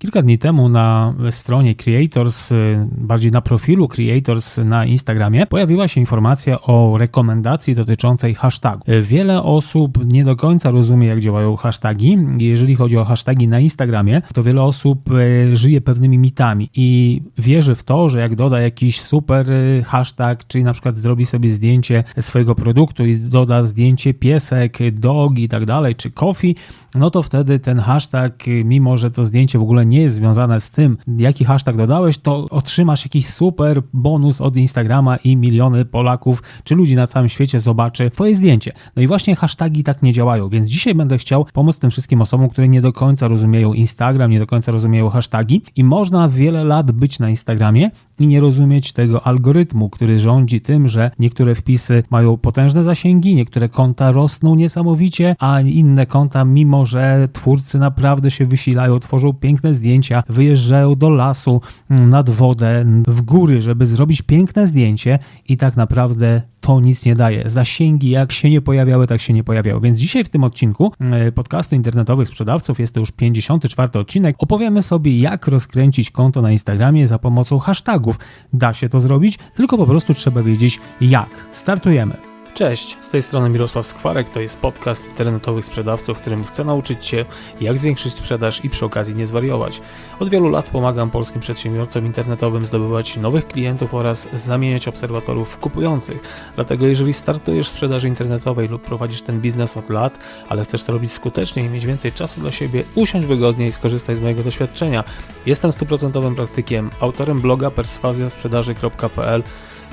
Kilka dni temu na stronie Creators, bardziej na profilu Creators na Instagramie, pojawiła się informacja o rekomendacji dotyczącej hashtagu. Wiele osób nie do końca rozumie, jak działają hashtagi. Jeżeli chodzi o hashtagi na Instagramie, to wiele osób e, żyje pewnymi mitami i wierzy w to, że jak doda jakiś super hashtag, czyli na przykład zrobi sobie zdjęcie swojego produktu i doda zdjęcie piesek, dog i tak dalej, czy coffee, no to wtedy ten hashtag, mimo że to zdjęcie w ogóle nie jest związane z tym, jaki hashtag dodałeś, to otrzymasz jakiś super bonus od Instagrama i miliony Polaków czy ludzi na całym świecie zobaczy twoje zdjęcie. No i właśnie hasztagi tak nie działają, więc dzisiaj będę chciał pomóc tym wszystkim osobom, które nie do końca rozumieją Instagram, nie do końca rozumieją hasztagi i można wiele lat być na Instagramie i nie rozumieć tego algorytmu, który rządzi tym, że niektóre wpisy mają potężne zasięgi, niektóre konta rosną niesamowicie, a inne konta, mimo że twórcy naprawdę się wysilają, tworzą piękne zdjęcia, wyjeżdżają do lasu, nad wodę, w góry, żeby zrobić piękne zdjęcie i tak naprawdę to nic nie daje. Zasięgi jak się nie pojawiały, tak się nie pojawiały. Więc dzisiaj w tym odcinku e, podcastu internetowych sprzedawców, jest to już 54 odcinek, opowiemy sobie jak rozkręcić konto na Instagramie za pomocą hashtagów. Da się to zrobić, tylko po prostu trzeba wiedzieć jak. Startujemy. Cześć, z tej strony Mirosław Skwarek, to jest podcast internetowych sprzedawców, w którym chcę nauczyć Cię, jak zwiększyć sprzedaż i przy okazji nie zwariować. Od wielu lat pomagam polskim przedsiębiorcom internetowym zdobywać nowych klientów oraz zamieniać obserwatorów kupujących. Dlatego jeżeli startujesz w sprzedaży internetowej lub prowadzisz ten biznes od lat, ale chcesz to robić skutecznie i mieć więcej czasu dla siebie, usiądź wygodnie i skorzystaj z mojego doświadczenia. Jestem stuprocentowym praktykiem, autorem bloga perswazjasprzedaży.pl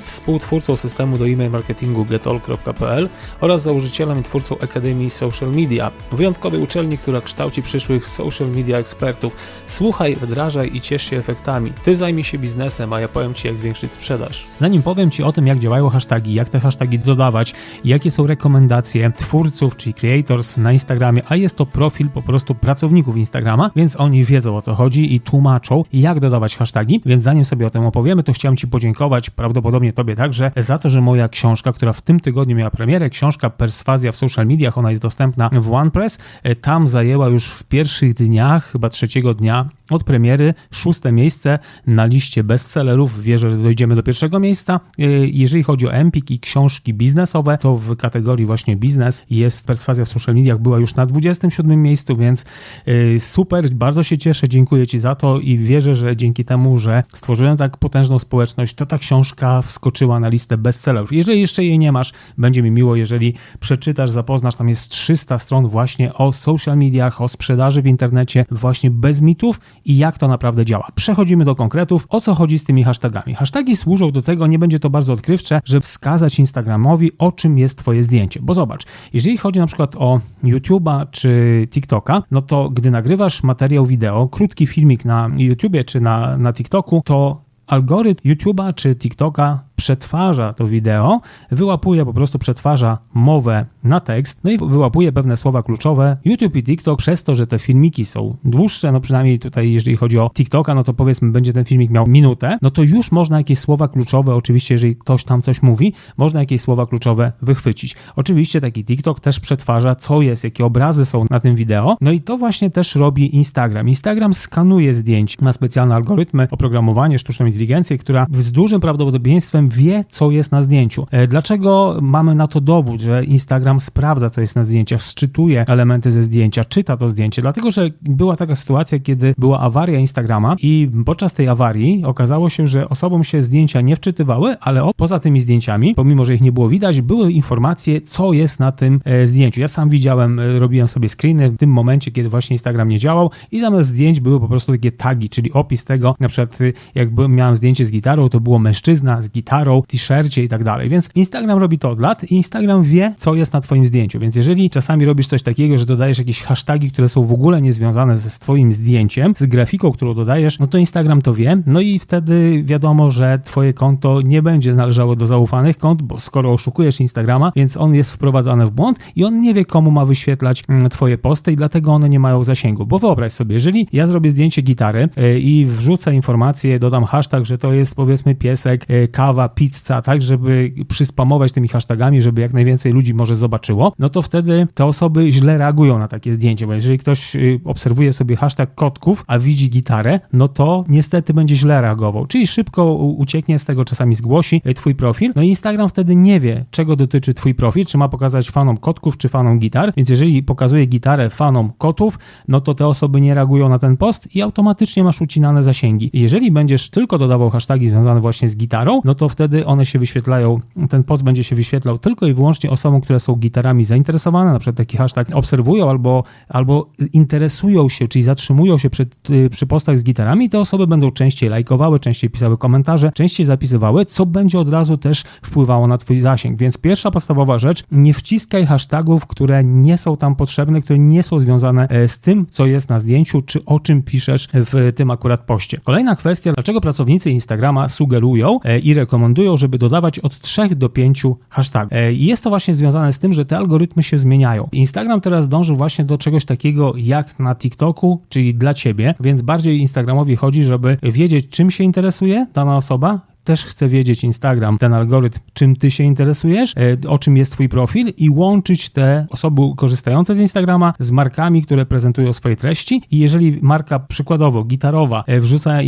współtwórcą systemu do e-mail marketingu getall.pl oraz założycielem i twórcą Akademii Social Media, wyjątkowej uczelni, która kształci przyszłych social media ekspertów. Słuchaj, wdrażaj i ciesz się efektami. Ty zajmij się biznesem, a ja powiem Ci, jak zwiększyć sprzedaż. Zanim powiem Ci o tym, jak działają hasztagi, jak te hasztagi dodawać, jakie są rekomendacje twórców, czyli creators na Instagramie, a jest to profil po prostu pracowników Instagrama, więc oni wiedzą o co chodzi i tłumaczą, jak dodawać hasztagi. Więc zanim sobie o tym opowiemy, to chciałem Ci podziękować prawdopodobnie Tobie także za to, że moja książka, która w tym tygodniu miała premierę, książka Perswazja w social mediach, ona jest dostępna w OnePress, e, tam zajęła już w pierwszych dniach, chyba trzeciego dnia od premiery, szóste miejsce na liście bestsellerów. Wierzę, że dojdziemy do pierwszego miejsca. E, jeżeli chodzi o Empik i książki biznesowe, to w kategorii właśnie biznes jest Perswazja w social mediach, była już na 27 miejscu, więc e, super, bardzo się cieszę, dziękuję Ci za to i wierzę, że dzięki temu, że stworzyłem tak potężną społeczność, to ta książka wskoczyła wskoczyła na listę bestsellerów. Jeżeli jeszcze jej nie masz, będzie mi miło, jeżeli przeczytasz, zapoznasz, tam jest 300 stron właśnie o social mediach, o sprzedaży w internecie, właśnie bez mitów i jak to naprawdę działa. Przechodzimy do konkretów. O co chodzi z tymi hashtagami? Hashtagi służą do tego, nie będzie to bardzo odkrywcze, żeby wskazać Instagramowi, o czym jest Twoje zdjęcie. Bo zobacz, jeżeli chodzi na przykład o YouTube'a czy TikToka, no to gdy nagrywasz materiał wideo, krótki filmik na YouTubie czy na, na TikToku, to algorytm YouTube'a czy TikToka przetwarza to wideo, wyłapuje, po prostu przetwarza mowę na tekst, no i wyłapuje pewne słowa kluczowe. YouTube i TikTok przez to, że te filmiki są dłuższe, no przynajmniej tutaj jeżeli chodzi o TikToka, no to powiedzmy będzie ten filmik miał minutę, no to już można jakieś słowa kluczowe, oczywiście jeżeli ktoś tam coś mówi, można jakieś słowa kluczowe wychwycić. Oczywiście taki TikTok też przetwarza, co jest, jakie obrazy są na tym wideo, no i to właśnie też robi Instagram. Instagram skanuje zdjęć, ma specjalne algorytmy, oprogramowanie, sztuczną inteligencję, która z dużym prawdopodobieństwem wie, co jest na zdjęciu. E, dlaczego mamy na to dowód, że Instagram sprawdza, co jest na zdjęciach, szczytuje elementy ze zdjęcia, czyta to zdjęcie? Dlatego, że była taka sytuacja, kiedy była awaria Instagrama i podczas tej awarii okazało się, że osobom się zdjęcia nie wczytywały, ale poza tymi zdjęciami, pomimo, że ich nie było widać, były informacje, co jest na tym e, zdjęciu. Ja sam widziałem, e, robiłem sobie screeny w tym momencie, kiedy właśnie Instagram nie działał i zamiast zdjęć były po prostu takie tagi, czyli opis tego, na przykład jak miałem zdjęcie z gitarą, to było mężczyzna z gitarą, gitarą, t-shircie i tak dalej. Więc Instagram robi to od lat i Instagram wie, co jest na Twoim zdjęciu. Więc jeżeli czasami robisz coś takiego, że dodajesz jakieś hasztagi, które są w ogóle niezwiązane ze Twoim zdjęciem, z grafiką, którą dodajesz, no to Instagram to wie, no i wtedy wiadomo, że Twoje konto nie będzie należało do zaufanych kont, bo skoro oszukujesz Instagrama, więc on jest wprowadzany w błąd i on nie wie, komu ma wyświetlać mm, Twoje posty i dlatego one nie mają zasięgu. Bo wyobraź sobie, jeżeli ja zrobię zdjęcie gitary y, i wrzucę informację, dodam hashtag, że to jest powiedzmy piesek, y, kawa, pizza, tak, żeby przyspamować tymi hashtagami, żeby jak najwięcej ludzi może zobaczyło, no to wtedy te osoby źle reagują na takie zdjęcie, bo jeżeli ktoś y, obserwuje sobie hashtag kotków, a widzi gitarę, no to niestety będzie źle reagował, czyli szybko ucieknie z tego, czasami zgłosi y, twój profil, no i Instagram wtedy nie wie, czego dotyczy twój profil, czy ma pokazać fanom kotków, czy fanom gitar, więc jeżeli pokazuje gitarę fanom kotów, no to te osoby nie reagują na ten post i automatycznie masz ucinane zasięgi. Jeżeli będziesz tylko dodawał hasztagi związane właśnie z gitarą, no to wtedy one się wyświetlają, ten post będzie się wyświetlał tylko i wyłącznie osobom, które są gitarami zainteresowane, na przykład taki hashtag obserwują albo, albo interesują się, czyli zatrzymują się przy, przy postach z gitarami, te osoby będą częściej lajkowały, częściej pisały komentarze, częściej zapisywały, co będzie od razu też wpływało na twój zasięg. Więc pierwsza podstawowa rzecz, nie wciskaj hashtagów, które nie są tam potrzebne, które nie są związane e, z tym, co jest na zdjęciu, czy o czym piszesz w tym akurat poście. Kolejna kwestia, dlaczego pracownicy Instagrama sugerują e, i rekomendują, żeby dodawać od 3 do 5 hashtagów. E, jest to właśnie związane z tym, że te algorytmy się zmieniają. Instagram teraz dąży właśnie do czegoś takiego jak na TikToku, czyli dla ciebie, więc bardziej Instagramowi chodzi, żeby wiedzieć, czym się interesuje dana osoba, też chce wiedzieć Instagram, ten algorytm, czym ty się interesujesz, e, o czym jest twój profil i łączyć te osoby korzystające z Instagrama z markami, które prezentują swoje treści i jeżeli marka przykładowo gitarowa e, wrzuca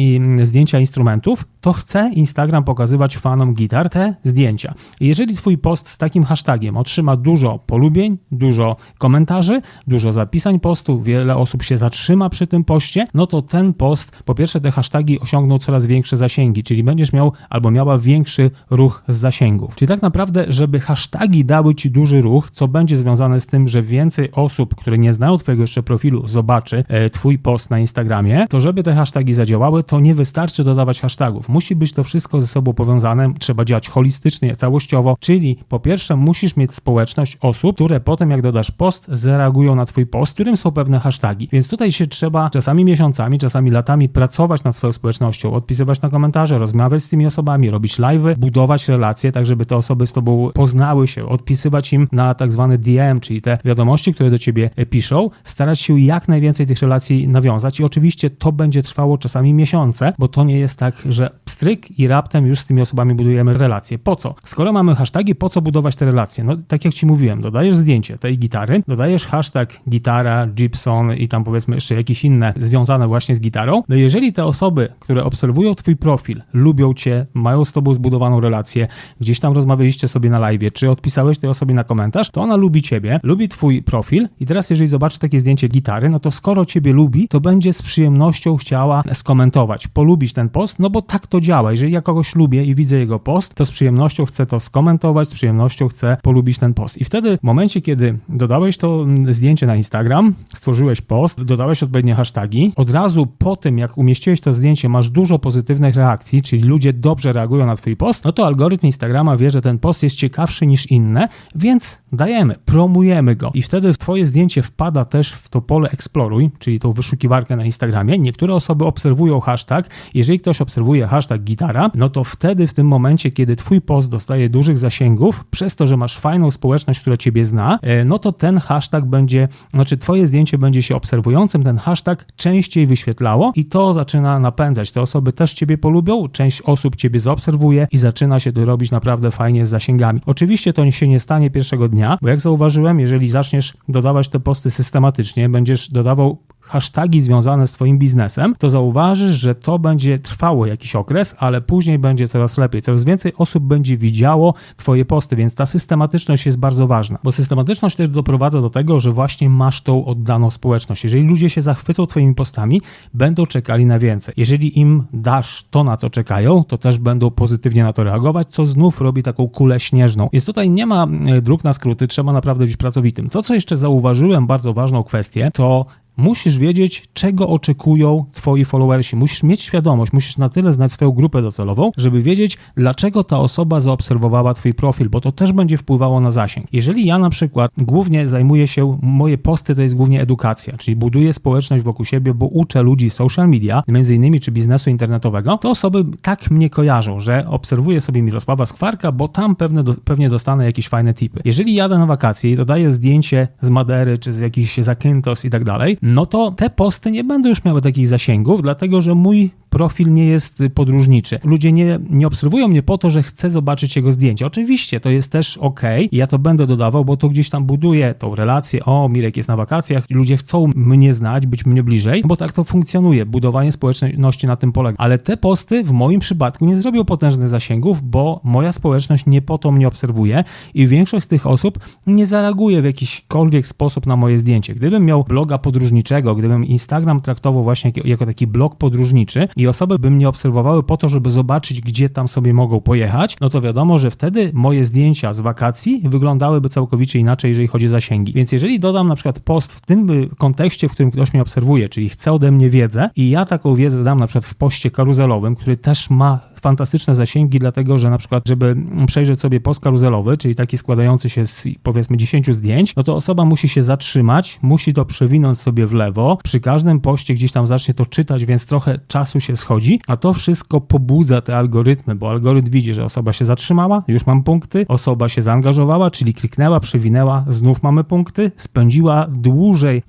zdjęcia instrumentów, to chce Instagram pokazywać fanom gitar te zdjęcia. jeżeli twój post z takim hashtagiem otrzyma dużo polubień, dużo komentarzy, dużo zapisań postu, wiele osób się zatrzyma przy tym poście, no to ten post, po pierwsze te hashtagi osiągną coraz większe zasięgi, czyli będziesz miał albo miała większy ruch z zasięgów. Czyli tak naprawdę, żeby hasztagi dały ci duży ruch, co będzie związane z tym, że więcej osób, które nie znają twojego jeszcze profilu, zobaczy e, twój post na Instagramie, to żeby te hasztagi zadziałały, to nie wystarczy dodawać hashtagów. Musi być to wszystko ze sobą powiązane, trzeba działać holistycznie, całościowo, czyli po pierwsze musisz mieć społeczność osób, które potem jak dodasz post, zareagują na twój post, którym są pewne hasztagi. Więc tutaj się trzeba czasami miesiącami, czasami latami pracować nad swoją społecznością, odpisywać na komentarze, rozmawiać z tymi osobami, robić live'y, budować relacje, tak żeby te osoby z tobą poznały się, odpisywać im na tak zwany DM, czyli te wiadomości, które do ciebie piszą, starać się jak najwięcej tych relacji nawiązać i oczywiście to będzie trwało czasami miesiące, bo to nie jest tak, że stryk i raptem już z tymi osobami budujemy relacje. Po co? Skoro mamy hasztagi, po co budować te relacje? No tak jak ci mówiłem, dodajesz zdjęcie tej gitary, dodajesz hashtag gitara, Gibson i tam powiedzmy jeszcze jakieś inne związane właśnie z gitarą, no jeżeli te osoby, które obserwują twój profil, lubią cię, mają z tobą zbudowaną relację, gdzieś tam rozmawialiście sobie na live, czy odpisałeś tej osobie na komentarz, to ona lubi ciebie, lubi twój profil i teraz jeżeli zobaczy takie zdjęcie gitary, no to skoro ciebie lubi, to będzie z przyjemnością chciała skomentować, polubić ten post, no bo tak to działa. Jeżeli ja kogoś lubię i widzę jego post, to z przyjemnością chcę to skomentować, z przyjemnością chcę polubić ten post. I wtedy w momencie, kiedy dodałeś to zdjęcie na Instagram, stworzyłeś post, dodałeś odpowiednie hasztagi, od razu po tym, jak umieściłeś to zdjęcie, masz dużo pozytywnych reakcji, czyli ludzie dobrze dobrze reagują na Twój post, no to algorytm Instagrama wie, że ten post jest ciekawszy niż inne, więc dajemy, promujemy go. I wtedy Twoje zdjęcie wpada też w to pole eksploruj, czyli tą wyszukiwarkę na Instagramie. Niektóre osoby obserwują hashtag. Jeżeli ktoś obserwuje hashtag gitara, no to wtedy w tym momencie, kiedy Twój post dostaje dużych zasięgów, przez to, że masz fajną społeczność, która Ciebie zna, e, no to ten hashtag będzie, znaczy Twoje zdjęcie będzie się obserwującym, ten hashtag częściej wyświetlało i to zaczyna napędzać. Te osoby też Ciebie polubią, część osób Ciebie zaobserwuje i zaczyna się to robić naprawdę fajnie z zasięgami. Oczywiście to się nie stanie pierwszego dnia, bo jak zauważyłem, jeżeli zaczniesz dodawać te posty systematycznie, będziesz dodawał hasztagi związane z Twoim biznesem, to zauważysz, że to będzie trwało jakiś okres, ale później będzie coraz lepiej. Coraz więcej osób będzie widziało Twoje posty, więc ta systematyczność jest bardzo ważna, bo systematyczność też doprowadza do tego, że właśnie masz tą oddaną społeczność. Jeżeli ludzie się zachwycą Twoimi postami, będą czekali na więcej. Jeżeli im dasz to, na co czekają, to też będą pozytywnie na to reagować, co znów robi taką kulę śnieżną. Więc tutaj nie ma e, dróg na skróty, trzeba naprawdę być pracowitym. To, co jeszcze zauważyłem, bardzo ważną kwestię, to musisz wiedzieć, czego oczekują twoi followersi. Musisz mieć świadomość, musisz na tyle znać swoją grupę docelową, żeby wiedzieć, dlaczego ta osoba zaobserwowała twój profil, bo to też będzie wpływało na zasięg. Jeżeli ja na przykład głównie zajmuję się, moje posty to jest głównie edukacja, czyli buduję społeczność wokół siebie, bo uczę ludzi social media, między innymi czy biznesu internetowego, to osoby tak mnie kojarzą, że obserwuję sobie Mirosława Skwarka, bo tam pewne pewnie dostanę jakieś fajne tipy. Jeżeli jadę na wakacje i dodaję zdjęcie z Madery, czy z jakichś Zakynthos i tak dalej, no to te posty nie będą już miały takich zasięgów, dlatego że mój profil nie jest podróżniczy. Ludzie nie, nie obserwują mnie po to, że chcę zobaczyć jego zdjęcie. Oczywiście to jest też ok, ja to będę dodawał, bo to gdzieś tam buduje tą relację. O, Mirek jest na wakacjach, ludzie chcą mnie znać, być mnie bliżej, bo tak to funkcjonuje. Budowanie społeczności na tym polega. Ale te posty w moim przypadku nie zrobią potężnych zasięgów, bo moja społeczność nie po to mnie obserwuje i większość z tych osób nie zareaguje w jakiśkolwiek sposób na moje zdjęcie. Gdybym miał bloga podróżniczego, gdybym Instagram traktował właśnie jako taki blog podróżniczy i osoby by mnie obserwowały po to, żeby zobaczyć, gdzie tam sobie mogą pojechać, no to wiadomo, że wtedy moje zdjęcia z wakacji wyglądałyby całkowicie inaczej, jeżeli chodzi o zasięgi. Więc jeżeli dodam na przykład post w tym kontekście, w którym ktoś mnie obserwuje, czyli chce ode mnie wiedzę i ja taką wiedzę dam na przykład w poście karuzelowym, który też ma fantastyczne zasięgi, dlatego że na przykład, żeby przejrzeć sobie post karuzelowy, czyli taki składający się z powiedzmy 10 zdjęć, no to osoba musi się zatrzymać, musi to przewinąć sobie w lewo. Przy każdym poście gdzieś tam zacznie to czytać, więc trochę czasu się schodzi, a to wszystko pobudza te algorytmy, bo algorytm widzi, że osoba się zatrzymała, już mam punkty, osoba się zaangażowała, czyli kliknęła, przewinęła, znów mamy punkty, spędziła dłużej,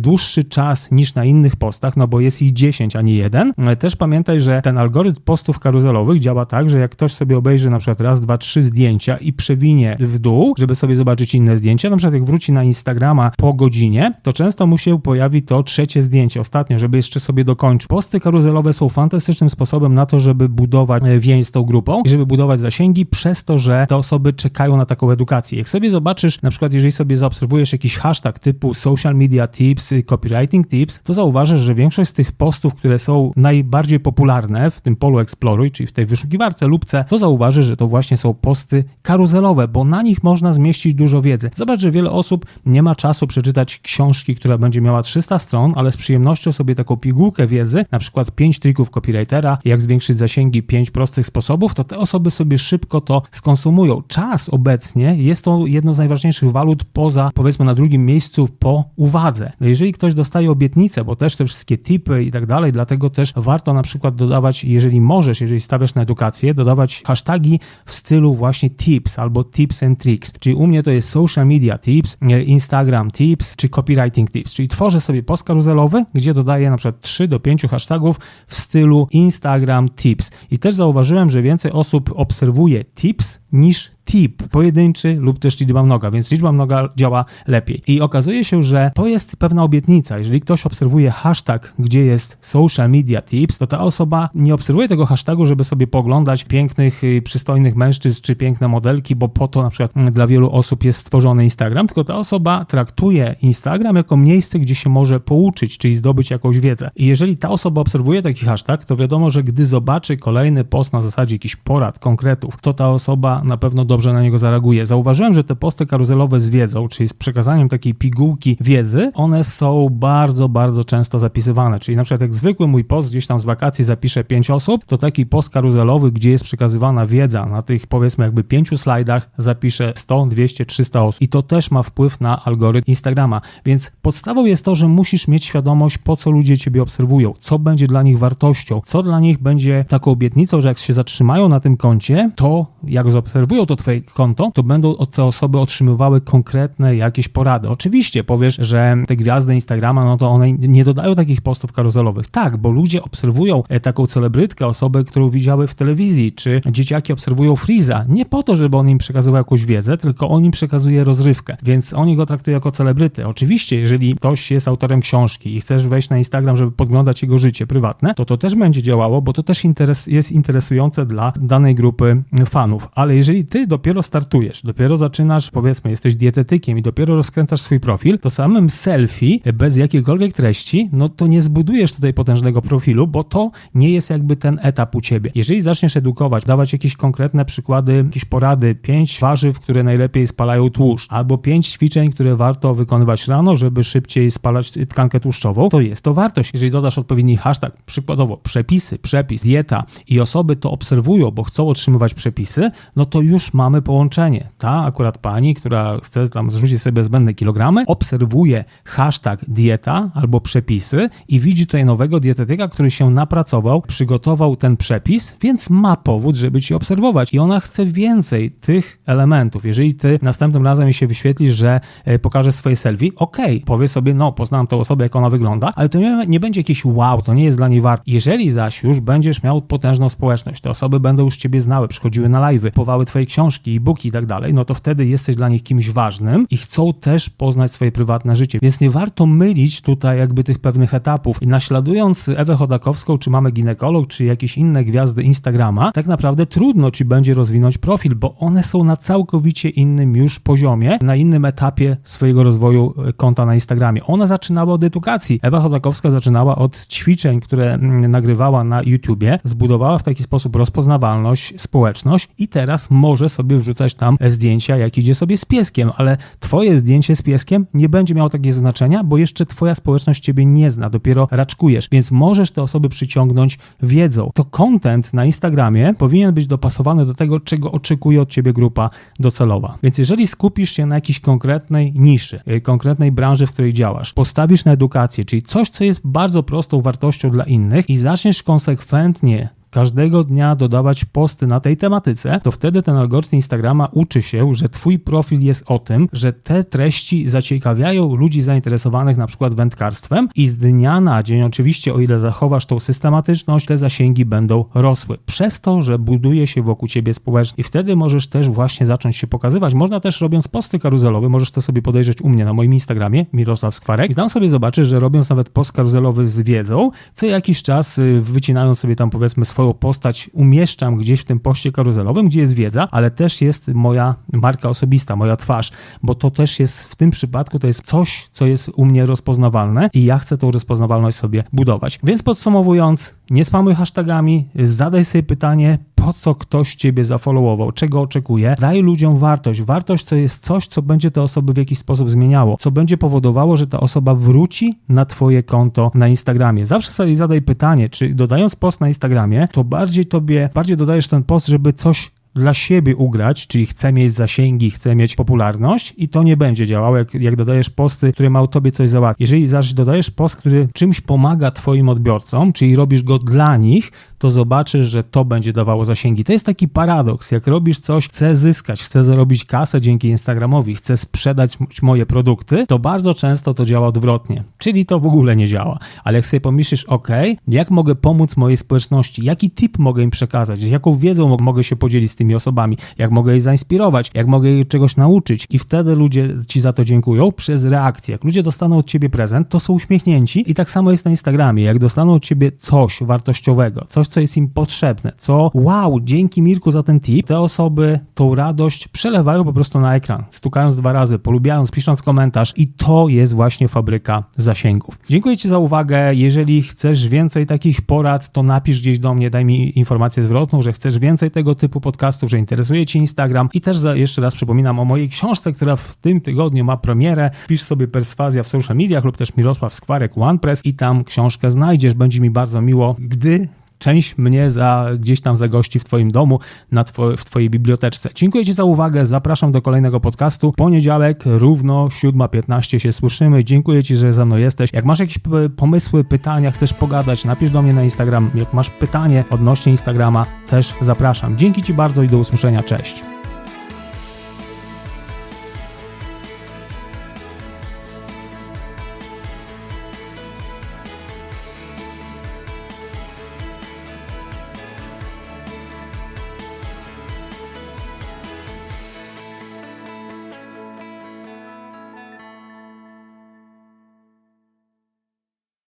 dłuższy czas niż na innych postach, no bo jest ich 10, a nie jeden. Też pamiętaj, że ten algorytm postów karuzelowych karuzelowych działa tak, że jak ktoś sobie obejrzy na przykład raz, dwa, trzy zdjęcia i przewinie w dół, żeby sobie zobaczyć inne zdjęcia, na przykład jak wróci na Instagrama po godzinie, to często mu się pojawi to trzecie zdjęcie, ostatnio, żeby jeszcze sobie dokończył. Posty karuzelowe są fantastycznym sposobem na to, żeby budować e, więź z tą grupą i żeby budować zasięgi przez to, że te osoby czekają na taką edukację. Jak sobie zobaczysz, na przykład jeżeli sobie zaobserwujesz jakiś hashtag typu social media tips, copywriting tips, to zauważysz, że większość z tych postów, które są najbardziej popularne w tym polu Exploruj, czyli w tej wyszukiwarce lubce, to zauważy, że to właśnie są posty karuzelowe, bo na nich można zmieścić dużo wiedzy. Zobacz, że wiele osób nie ma czasu przeczytać książki, która będzie miała 300 stron, ale z przyjemnością sobie taką pigułkę wiedzy, na przykład 5 trików copywritera, jak zwiększyć zasięgi, 5 prostych sposobów, to te osoby sobie szybko to skonsumują. Czas obecnie jest to jedno z najważniejszych walut poza, powiedzmy, na drugim miejscu po uwadze. No jeżeli ktoś dostaje obietnicę, bo też te wszystkie tipy i tak dalej, dlatego też warto na przykład dodawać, jeżeli możesz, jeżeli stawiasz na edukację, dodawać hashtagi w stylu właśnie tips albo tips and tricks. Czyli u mnie to jest social media tips, Instagram tips czy copywriting tips. Czyli tworzę sobie post karuzelowy, gdzie dodaję na przykład 3 do 5 hashtagów w stylu Instagram tips. I też zauważyłem, że więcej osób obserwuje tips niż tip pojedynczy lub też liczba mnoga, więc liczba mnoga działa lepiej. I okazuje się, że to jest pewna obietnica. Jeżeli ktoś obserwuje hashtag, gdzie jest social media tips, to ta osoba nie obserwuje tego hashtagu, żeby sobie poglądać pięknych, y, przystojnych mężczyzn czy piękne modelki, bo po to na przykład mm, dla wielu osób jest stworzony Instagram, tylko ta osoba traktuje Instagram jako miejsce, gdzie się może pouczyć, czyli zdobyć jakąś wiedzę. I jeżeli ta osoba obserwuje taki hashtag, to wiadomo, że gdy zobaczy kolejny post na zasadzie jakichś porad, konkretów, to ta osoba na pewno dobrze na niego zareaguje. Zauważyłem, że te posty karuzelowe z wiedzą, czyli z przekazaniem takiej pigułki wiedzy, one są bardzo, bardzo często zapisywane. Czyli na przykład jak zwykły mój post gdzieś tam z wakacji zapisze 5 osób, to taki post karuzelowy, gdzie jest przekazywana wiedza na tych powiedzmy jakby pięciu slajdach zapisze 100, 200, 300 osób. I to też ma wpływ na algorytm Instagrama. Więc podstawą jest to, że musisz mieć świadomość, po co ludzie ciebie obserwują, co będzie dla nich wartością, co dla nich będzie taką obietnicą, że jak się zatrzymają na tym koncie, to jak zaobserwują to twoje konto, to będą te osoby otrzymywały konkretne jakieś porady. Oczywiście powiesz, że te gwiazdy Instagrama, no to one nie dodają takich postów karuzelowych. Tak, bo ludzie obserwują e, taką celebrytkę, osobę, którą widziały w telewizji, czy dzieciaki obserwują Freeza, nie po to, żeby on im przekazywał jakąś wiedzę, tylko on im przekazuje rozrywkę, więc oni go traktują jako celebrytę. Oczywiście, jeżeli ktoś jest autorem książki i chcesz wejść na Instagram, żeby podglądać jego życie prywatne, to to też będzie działało, bo to też interes, jest interesujące dla danej grupy fanów. Ale jeżeli ty dopiero startujesz, dopiero zaczynasz, powiedzmy, jesteś dietetykiem i dopiero rozkręcasz swój profil, to samym selfie, bez jakiejkolwiek treści, no to nie zbudujesz tutaj potężnego profilu, bo to nie jest jakby ten etap u ciebie. Jeżeli zaczniesz edukować, dawać jakieś konkretne przykłady, jakieś porady, pięć warzyw, które najlepiej spalają tłuszcz, albo pięć ćwiczeń, które warto wykonywać rano, żeby szybciej spalać tkankę tłuszczową, to jest to wartość. Jeżeli dodasz odpowiedni hashtag, przykładowo przepisy, przepis, dieta i osoby to obserwują, bo chcą otrzymywać przepisy, no to już ma mamy połączenie. Ta akurat pani, która chce tam zrzucić sobie zbędne kilogramy, obserwuje hashtag dieta albo przepisy i widzi tutaj nowego dietetyka, który się napracował, przygotował ten przepis, więc ma powód, żeby ci obserwować i ona chce więcej tych elementów. Jeżeli ty następnym razem jej się wyświetli, że e, pokaże swoje selfie, okej, okay, powie sobie, no poznałem tą osobę, jak ona wygląda, ale to nie, nie będzie jakiś wow, to nie jest dla niej warte. Jeżeli zaś już będziesz miał potężną społeczność, te osoby będą już ciebie znały, przychodziły na live'y, powały twoje książki, e-booki i tak dalej, no to wtedy jesteś dla nich kimś ważnym i chcą też poznać swoje prywatne życie. Więc nie warto mylić tutaj jakby tych pewnych etapów. I naśladując Ewę Chodakowską, czy mamy ginekolog, czy jakieś inne gwiazdy Instagrama, tak naprawdę trudno ci będzie rozwinąć profil, bo one są na całkowicie innym już poziomie, na innym etapie swojego rozwoju e, konta na Instagramie. Ona zaczynała od edukacji. Ewa Chodakowska zaczynała od ćwiczeń, które mm, nagrywała na YouTubie, zbudowała w taki sposób rozpoznawalność, społeczność i teraz może sobie wrzucać tam zdjęcia, jak idzie sobie z pieskiem, ale twoje zdjęcie z pieskiem nie będzie miało takiego znaczenia, bo jeszcze twoja społeczność ciebie nie zna, dopiero raczkujesz, więc możesz te osoby przyciągnąć wiedzą. To content na Instagramie powinien być dopasowany do tego, czego oczekuje od ciebie grupa docelowa. Więc jeżeli skupisz się na jakiejś konkretnej niszy, y, konkretnej branży, w której działasz, postawisz na edukację, czyli coś, co jest bardzo prostą wartością dla innych i zaczniesz konsekwentnie każdego dnia dodawać posty na tej tematyce, to wtedy ten algorytm Instagrama uczy się, że twój profil jest o tym, że te treści zaciekawiają ludzi zainteresowanych na przykład wędkarstwem i z dnia na dzień, oczywiście o ile zachowasz tą systematyczność, te zasięgi będą rosły. Przez to, że buduje się wokół ciebie społeczność i wtedy możesz też właśnie zacząć się pokazywać. Można też robiąc posty karuzelowe, możesz to sobie podejrzeć u mnie na moim Instagramie, Mirosław Skwarek i tam sobie zobaczysz, że robiąc nawet post karuzelowy z wiedzą, co jakiś czas y, wycinając sobie tam powiedzmy swoją swoją postać umieszczam gdzieś w tym poście karuzelowym, gdzie jest wiedza, ale też jest moja marka osobista, moja twarz, bo to też jest w tym przypadku to jest coś, co jest u mnie rozpoznawalne i ja chcę tą rozpoznawalność sobie budować. Więc podsumowując, nie spamuj hashtagami, zadaj sobie pytanie, po co ktoś ciebie zafollowował, czego oczekuje. Daj ludziom wartość. Wartość to jest coś, co będzie te osoby w jakiś sposób zmieniało, co będzie powodowało, że ta osoba wróci na twoje konto na Instagramie. Zawsze sobie zadaj pytanie, czy dodając post na Instagramie, to bardziej tobie, bardziej dodajesz ten post, żeby coś dla siebie ugrać, czyli chcę mieć zasięgi, chcę mieć popularność i to nie będzie działało, jak, jak dodajesz posty, które ma tobie coś załatwić. Jeżeli zaś dodajesz post, który czymś pomaga twoim odbiorcom, czyli robisz go dla nich, to zobaczysz, że to będzie dawało zasięgi. To jest taki paradoks. Jak robisz coś, chcę zyskać, chcę zarobić kasę dzięki Instagramowi, chcę sprzedać moje produkty, to bardzo często to działa odwrotnie. Czyli to w ogóle nie działa. Ale jak sobie pomyślisz, ok, jak mogę pomóc mojej społeczności, jaki tip mogę im przekazać, jaką wiedzą mogę się podzielić z tymi osobami, jak mogę je zainspirować, jak mogę je czegoś nauczyć i wtedy ludzie ci za to dziękują przez reakcję. Jak ludzie dostaną od ciebie prezent, to są uśmiechnięci i tak samo jest na Instagramie. Jak dostaną od ciebie coś wartościowego, coś, co jest im potrzebne, co wow, dzięki Mirku za ten tip, te osoby tą radość przelewają po prostu na ekran, stukając dwa razy, polubiając, pisząc komentarz i to jest właśnie fabryka zasięgów. Dziękuję Ci za uwagę. Jeżeli chcesz więcej takich porad, to napisz gdzieś do mnie, daj mi informację zwrotną, że chcesz więcej tego typu podcastów, że interesuje Cię Instagram i też jeszcze raz przypominam o mojej książce, która w tym tygodniu ma premierę. Pisz sobie perswazja w social mediach lub też Mirosław Skwarek OnePress i tam książkę znajdziesz. Będzie mi bardzo miło, gdy część mnie za, gdzieś tam zagości w Twoim domu, na two, w Twojej biblioteczce. Dziękuję Ci za uwagę, zapraszam do kolejnego podcastu. Poniedziałek równo 7.15 się słyszymy. Dziękuję Ci, że ze mną jesteś. Jak masz jakieś pomysły, pytania, chcesz pogadać, napisz do mnie na Instagram. Jak masz pytanie odnośnie Instagrama, też zapraszam. Dzięki Ci bardzo i do usłyszenia. Cześć.